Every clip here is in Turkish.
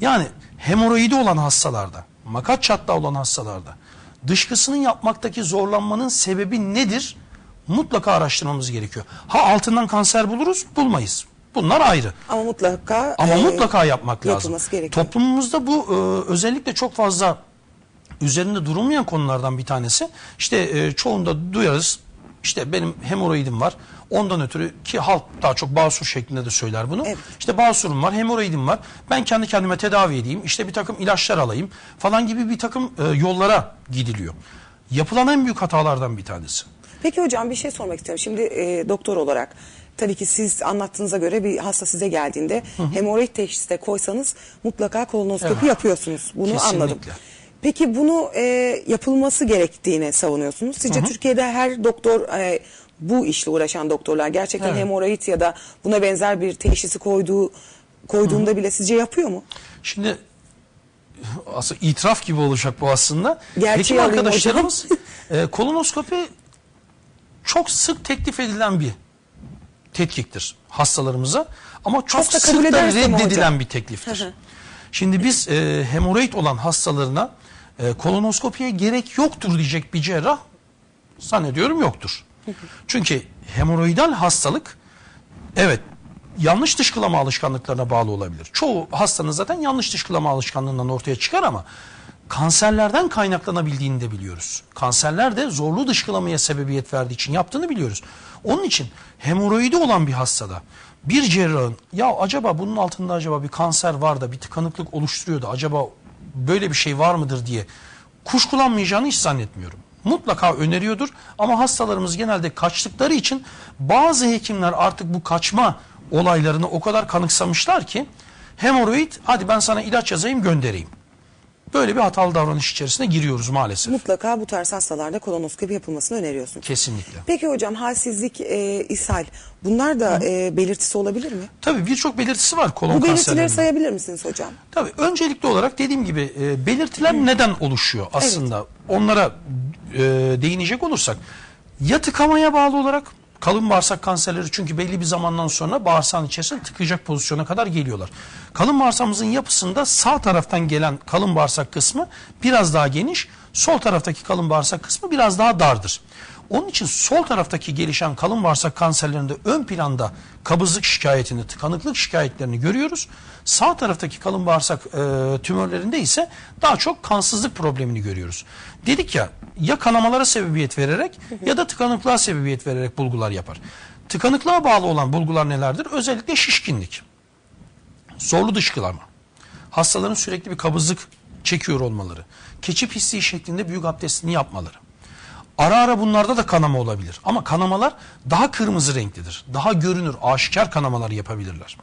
Yani hemoroidi olan hastalarda, makat çatlağı olan hastalarda dışkısının yapmaktaki zorlanmanın sebebi nedir? Mutlaka araştırmamız gerekiyor. Ha altından kanser buluruz, bulmayız. Bunlar ayrı. Ama mutlaka Ama e, mutlaka yapmak lazım. gerekiyor. Toplumumuzda bu e, özellikle çok fazla üzerinde durulmayan konulardan bir tanesi. İşte e, çoğunda duyarız. İşte benim hemoroidim var. Ondan ötürü ki halk daha çok basur şeklinde de söyler bunu. Evet. İşte basurum var, hemoroidim var. Ben kendi kendime tedavi edeyim. İşte bir takım ilaçlar alayım falan gibi bir takım e, yollara gidiliyor. Yapılan en büyük hatalardan bir tanesi. Peki hocam bir şey sormak istiyorum. Şimdi e, doktor olarak tabii ki siz anlattığınıza göre bir hasta size geldiğinde hemoroid teşhisi de koysanız mutlaka kolonoskopi Evet. yapıyorsunuz. Bunu Kesinlikle. anladım. Peki bunu e, yapılması gerektiğine savunuyorsunuz. Sizce Türkiye'de her doktor e, bu işle uğraşan doktorlar gerçekten Evet. hemoroid ya da buna benzer bir teşhisi koyduğu koyduğunda bile sizce yapıyor mu? Şimdi aslında itiraf gibi olacak bu aslında. Gerçeği Hekim arkadaşlarımız e, kolonoskopi çok sık teklif edilen bir tetkiktir hastalarımıza ama çok Hasta sık da reddedilen bir tekliftir. Şimdi biz e, hemoroid olan hastalarına e, kolonoskopiye gerek yoktur diyecek bir cerrah zannediyorum yoktur. Çünkü hemoroidal hastalık evet yanlış dışkılama alışkanlıklarına bağlı olabilir. Çoğu hastanın zaten yanlış dışkılama alışkanlığından ortaya çıkar ama kanserlerden kaynaklanabildiğini de biliyoruz. Kanserler de zorlu dışkılamaya sebebiyet verdiği için yaptığını biliyoruz. Onun için hemoroidi olan bir hastada bir cerrahın ya acaba bunun altında acaba bir kanser var da bir tıkanıklık oluşturuyor da acaba böyle bir şey var mıdır diye kuşkulanmayacağını hiç zannetmiyorum. Mutlaka öneriyordur ama hastalarımız genelde kaçtıkları için bazı hekimler artık bu kaçma olaylarını o kadar kanıksamışlar ki hemoroid hadi ben sana ilaç yazayım göndereyim. Böyle bir hatalı davranış içerisine giriyoruz maalesef. Mutlaka bu tarz hastalarda kolonoskopi yapılmasını öneriyorsunuz. Kesinlikle. Peki hocam halsizlik, e, ishal bunlar da e, belirtisi olabilir mi? Tabii birçok belirtisi var kolon Bu belirtileri kanserlerinin. sayabilir misiniz hocam? Tabii öncelikli olarak dediğim gibi e, belirtiler neden oluşuyor aslında? Onlara e, değinecek olursak ya tıkamaya bağlı olarak kalın bağırsak kanserleri çünkü belli bir zamandan sonra bağırsağın içerisine tıkayacak pozisyona kadar geliyorlar. Kalın bağırsağımızın yapısında sağ taraftan gelen kalın bağırsak kısmı biraz daha geniş, sol taraftaki kalın bağırsak kısmı biraz daha dardır. Onun için sol taraftaki gelişen kalın bağırsak kanserlerinde ön planda kabızlık şikayetini, tıkanıklık şikayetlerini görüyoruz. Sağ taraftaki kalın bağırsak e, tümörlerinde ise daha çok kansızlık problemini görüyoruz. Dedik ya ya kanamalara sebebiyet vererek ya da tıkanıklığa sebebiyet vererek bulgular yapar. Tıkanıklığa bağlı olan bulgular nelerdir? Özellikle şişkinlik, zorlu dışkılama, hastaların sürekli bir kabızlık çekiyor olmaları, keçi pisliği şeklinde büyük abdestini yapmaları. Ara ara bunlarda da kanama olabilir. Ama kanamalar daha kırmızı renklidir. Daha görünür, aşikar kanamalar yapabilirler.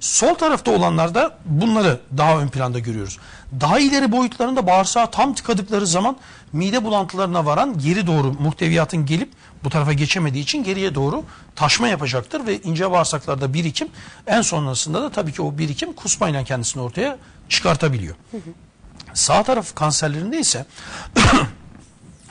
Sol tarafta olanlarda bunları daha ön planda görüyoruz. Daha ileri boyutlarında bağırsağı tam tıkadıkları zaman mide bulantılarına varan geri doğru muhteviyatın gelip bu tarafa geçemediği için geriye doğru taşma yapacaktır ve ince bağırsaklarda birikim en sonrasında da tabii ki o birikim kusmayla kendisini ortaya çıkartabiliyor. Sağ taraf kanserlerinde ise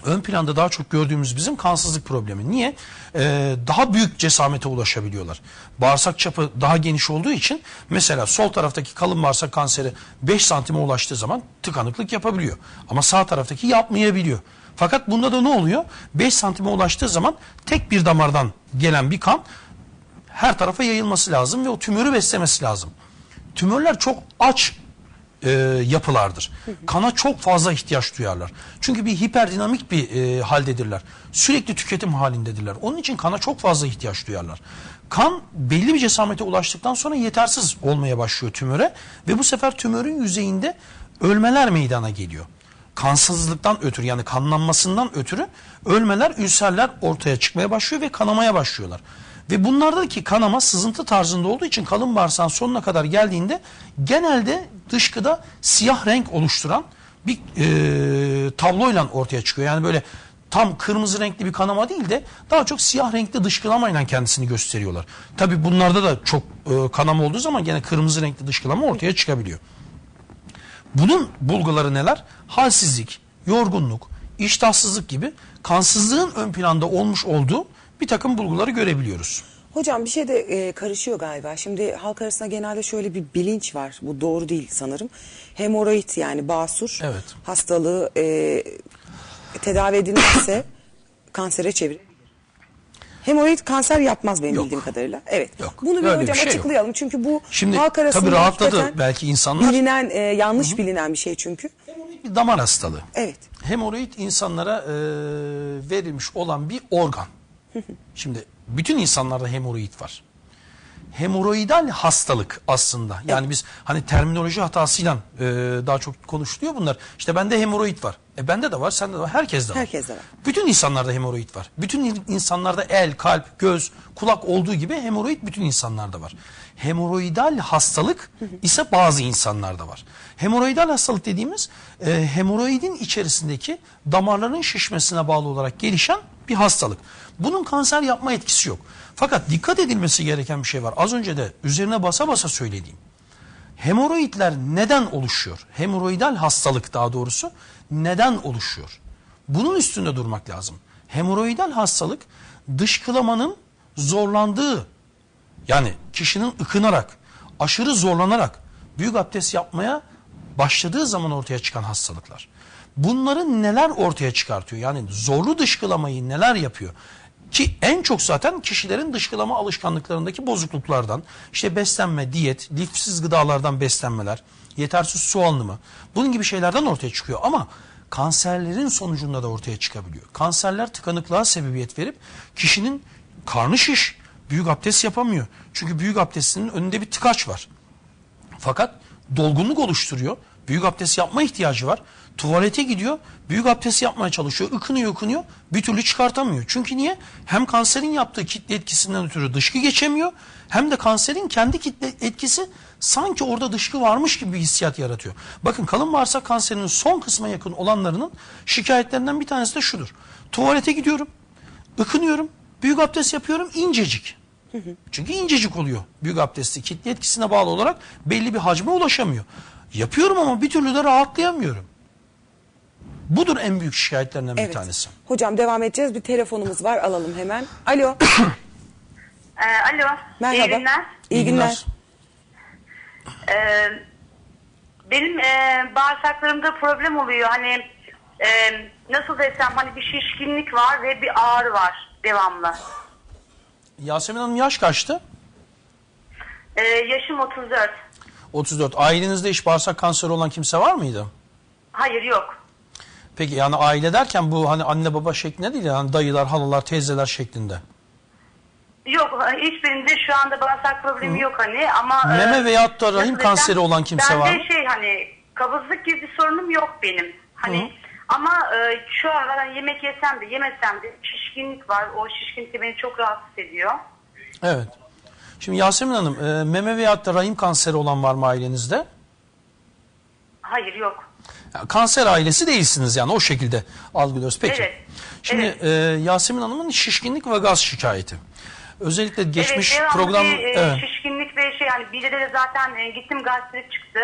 ön planda daha çok gördüğümüz bizim kansızlık problemi. Niye? Ee, daha büyük cesamete ulaşabiliyorlar. Bağırsak çapı daha geniş olduğu için mesela sol taraftaki kalın bağırsak kanseri 5 santime ulaştığı zaman tıkanıklık yapabiliyor. Ama sağ taraftaki yapmayabiliyor. Fakat bunda da ne oluyor? 5 santime ulaştığı zaman tek bir damardan gelen bir kan her tarafa yayılması lazım ve o tümörü beslemesi lazım. Tümörler çok aç e, yapılardır. Kana çok fazla ihtiyaç duyarlar. Çünkü bir hiperdinamik bir e, haldedirler. Sürekli tüketim halindedirler. Onun için kana çok fazla ihtiyaç duyarlar. Kan belli bir cesamete ulaştıktan sonra yetersiz olmaya başlıyor tümöre ve bu sefer tümörün yüzeyinde ölmeler meydana geliyor. Kansızlıktan ötürü yani kanlanmasından ötürü ölmeler, ülserler ortaya çıkmaya başlıyor ve kanamaya başlıyorlar. Ve bunlardaki kanama sızıntı tarzında olduğu için kalın bağırsağın sonuna kadar geldiğinde genelde dışkıda siyah renk oluşturan bir e, tabloyla ortaya çıkıyor. Yani böyle tam kırmızı renkli bir kanama değil de daha çok siyah renkli dışkılamayla kendisini gösteriyorlar. Tabi bunlarda da çok e, kanama olduğu zaman gene kırmızı renkli dışkılama ortaya çıkabiliyor. Bunun bulguları neler? Halsizlik, yorgunluk, iştahsızlık gibi kansızlığın ön planda olmuş olduğu bir takım bulguları görebiliyoruz. Hocam bir şey de e, karışıyor galiba. Şimdi halk arasında genelde şöyle bir bilinç var. Bu doğru değil sanırım. Hemoroid yani basur Evet. hastalığı e, tedavi edilmezse kansere çevirir. Hemoroid kanser yapmaz benim Yok. bildiğim kadarıyla. Evet. Yok. Bunu bir Öyle bir hocam şey yok. açıklayalım. Çünkü bu Şimdi halk arasında tabii rahatladı belki insanlar. Bilinen, e, yanlış bilinen bir şey çünkü. Hemoroid bir damar hastalığı. Evet. Hemoroid insanlara e, verilmiş olan bir organ. Şimdi bütün insanlarda hemoroid var. Hemoroidal hastalık aslında. Yani biz hani terminoloji hatasıyla e, daha çok konuşuluyor bunlar. İşte bende hemoroid var. E bende de var, sende de var, herkeste var. Herkeste var. Bütün insanlarda hemoroid var. Bütün in- insanlarda el, kalp, göz, kulak olduğu gibi hemoroid bütün insanlarda var. Hemoroidal hastalık ise bazı insanlarda var. Hemoroidal hastalık dediğimiz e, hemoroidin içerisindeki damarların şişmesine bağlı olarak gelişen bir hastalık. Bunun kanser yapma etkisi yok. Fakat dikkat edilmesi gereken bir şey var. Az önce de üzerine basa basa söylediğim. Hemoroidler neden oluşuyor? Hemoroidal hastalık daha doğrusu neden oluşuyor? Bunun üstünde durmak lazım. Hemoroidal hastalık dışkılamanın zorlandığı yani kişinin ıkınarak, aşırı zorlanarak büyük abdest yapmaya başladığı zaman ortaya çıkan hastalıklar. Bunların neler ortaya çıkartıyor? Yani zorlu dışkılamayı neler yapıyor? Ki en çok zaten kişilerin dışkılama alışkanlıklarındaki bozukluklardan, işte beslenme, diyet, lifsiz gıdalardan beslenmeler, yetersiz su alımı, bunun gibi şeylerden ortaya çıkıyor. Ama kanserlerin sonucunda da ortaya çıkabiliyor. Kanserler tıkanıklığa sebebiyet verip kişinin karnı şiş, büyük abdest yapamıyor. Çünkü büyük abdestinin önünde bir tıkaç var. Fakat dolgunluk oluşturuyor. Büyük abdest yapma ihtiyacı var. Tuvalete gidiyor. Büyük abdest yapmaya çalışıyor. Ikınıyor ıkınıyor. Bir türlü çıkartamıyor. Çünkü niye? Hem kanserin yaptığı kitle etkisinden ötürü dışkı geçemiyor. Hem de kanserin kendi kitle etkisi sanki orada dışkı varmış gibi bir hissiyat yaratıyor. Bakın kalın bağırsak kanserinin son kısma yakın olanlarının şikayetlerinden bir tanesi de şudur. Tuvalete gidiyorum. ıkınıyorum. Büyük abdest yapıyorum. incecik. Çünkü incecik oluyor büyük abdesti. Kitle etkisine bağlı olarak belli bir hacme ulaşamıyor. Yapıyorum ama bir türlü de rahatlayamıyorum. Budur en büyük şikayetlerinden bir Evet. tanesi. Hocam devam edeceğiz. Bir telefonumuz var. Alalım hemen. Alo. Ee, alo. Merhaba. İyi günler. İyi günler. Ee, benim e, bağırsaklarımda problem oluyor. Hani e, nasıl desem hani bir şişkinlik var ve bir ağrı var devamlı. Yasemin Hanım yaş kaçtı? Ee, yaşım 34. 34. Ailenizde hiç bağırsak kanseri olan kimse var mıydı? Hayır yok. Peki yani aile derken bu hani anne baba şeklinde değil yani dayılar, halalar, teyzeler şeklinde. Yok hiçbirinde şu anda bağırsak problemi yok hani ama... Meme veyahut da rahim kanseri olan kimse bende var mı? şey hani kabızlık gibi bir sorunum yok benim. Hani ama e, şu aralar hani yemek yesem de yemesem de şişkinlik var. O şişkinlik beni çok rahatsız ediyor. Evet. Şimdi Yasemin Hanım e, meme veyahut da rahim kanseri olan var mı ailenizde? Hayır yok. Ya, kanser ailesi değilsiniz yani o şekilde algılıyoruz. Peki. Evet. Şimdi Evet. e, Yasemin Hanım'ın şişkinlik ve gaz şikayeti. Özellikle geçmiş evet, program... bir e, evet. şişkinlik ve şey hani bir de, zaten e, gittim gastrit çıktı.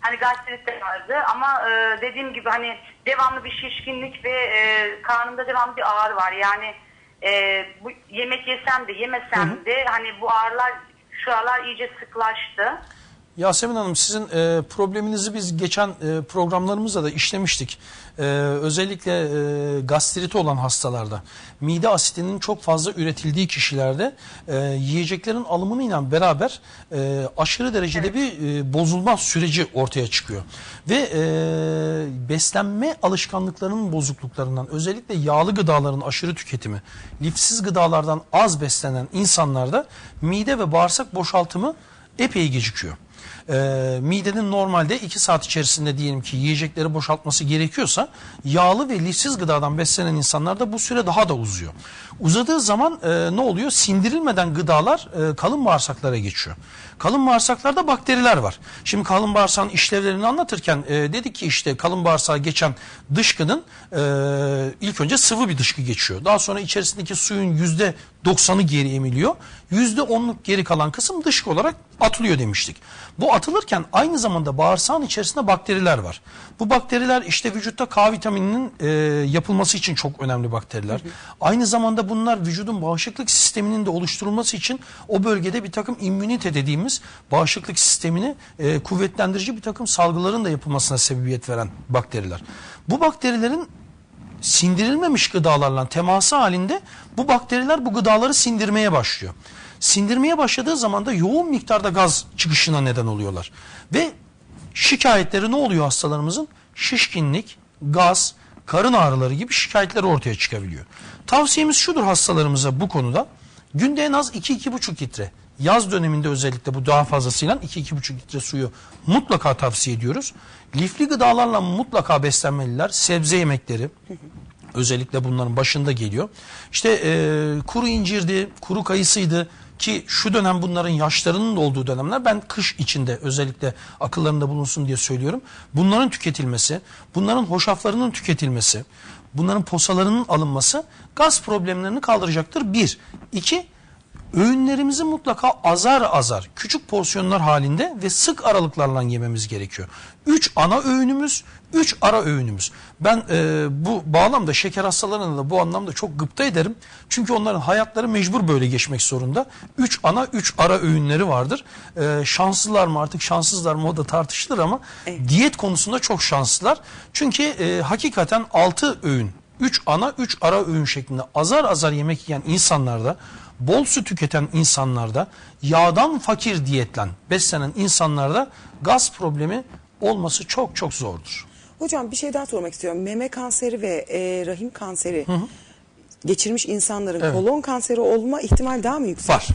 Hani gastrit de vardı ama e, dediğim gibi hani devamlı bir şişkinlik ve e, karnımda devamlı bir ağrı var. Yani e, bu yemek yesem de yemesem de hani bu ağrılar şu aralar iyice sıklaştı. Yasemin Hanım sizin e, probleminizi biz geçen e, programlarımızda da işlemiştik. E, özellikle e, gastriti olan hastalarda mide asitinin çok fazla üretildiği kişilerde e, yiyeceklerin alımıyla beraber e, aşırı derecede bir e, bozulma süreci ortaya çıkıyor. Ve e, beslenme alışkanlıklarının bozukluklarından özellikle yağlı gıdaların aşırı tüketimi, lifsiz gıdalardan az beslenen insanlarda mide ve bağırsak boşaltımı epey gecikiyor. Ee, midenin normalde 2 saat içerisinde diyelim ki yiyecekleri boşaltması gerekiyorsa yağlı ve lifsiz gıdadan beslenen insanlarda bu süre daha da uzuyor. Uzadığı zaman e, ne oluyor? Sindirilmeden gıdalar e, kalın bağırsaklara geçiyor. Kalın bağırsaklarda bakteriler var. Şimdi kalın bağırsağın işlevlerini anlatırken e, dedik ki işte kalın bağırsağa geçen dışkının e, ilk önce sıvı bir dışkı geçiyor. Daha sonra içerisindeki suyun yüzde %90'ı geri emiliyor. %10'luk geri kalan kısım dışkı olarak atılıyor demiştik. Bu atılırken aynı zamanda bağırsağın içerisinde bakteriler var. Bu bakteriler işte vücutta K vitamininin e, yapılması için çok önemli bakteriler. Aynı zamanda bunlar vücudun bağışıklık sisteminin de oluşturulması için o bölgede bir takım immünite dediğimiz bağışıklık sistemini e, kuvvetlendirici bir takım salgıların da yapılmasına sebebiyet veren bakteriler. Bu bakterilerin sindirilmemiş gıdalarla teması halinde bu bakteriler bu gıdaları sindirmeye başlıyor. Sindirmeye başladığı zaman da yoğun miktarda gaz çıkışına neden oluyorlar. Ve şikayetleri ne oluyor hastalarımızın? Şişkinlik, gaz, karın ağrıları gibi şikayetler ortaya çıkabiliyor. Tavsiyemiz şudur hastalarımıza bu konuda. Günde en az 2-2,5 litre. Yaz döneminde özellikle bu daha fazlasıyla 2-2,5 litre suyu mutlaka tavsiye ediyoruz. Lifli gıdalarla mutlaka beslenmeliler. Sebze yemekleri, özellikle bunların başında geliyor. İşte e, kuru incirdi, kuru kayısıydı ki şu dönem bunların yaşlarının da olduğu dönemler ben kış içinde özellikle akıllarında bulunsun diye söylüyorum. Bunların tüketilmesi, bunların hoşaflarının tüketilmesi, bunların posalarının alınması gaz problemlerini kaldıracaktır. Bir. İki, öğünlerimizi mutlaka azar azar küçük porsiyonlar halinde ve sık aralıklarla yememiz gerekiyor. 3 ana öğünümüz, 3 ara öğünümüz. Ben e, bu bağlamda şeker hastalarına da bu anlamda çok gıpta ederim. Çünkü onların hayatları mecbur böyle geçmek zorunda. 3 ana 3 ara öğünleri vardır. E, şanslılar mı artık şanssızlar mı o da tartışılır ama diyet konusunda çok şanslılar. Çünkü e, hakikaten 6 öğün 3 ana 3 ara öğün şeklinde azar azar yemek yiyen insanlarda bol su tüketen insanlarda yağdan fakir diyetlen beslenen insanlarda gaz problemi olması çok çok zordur. Hocam bir şey daha sormak istiyorum. Meme kanseri ve e, rahim kanseri geçirmiş insanların kolon kanseri olma ihtimal daha mı yüksek? Var.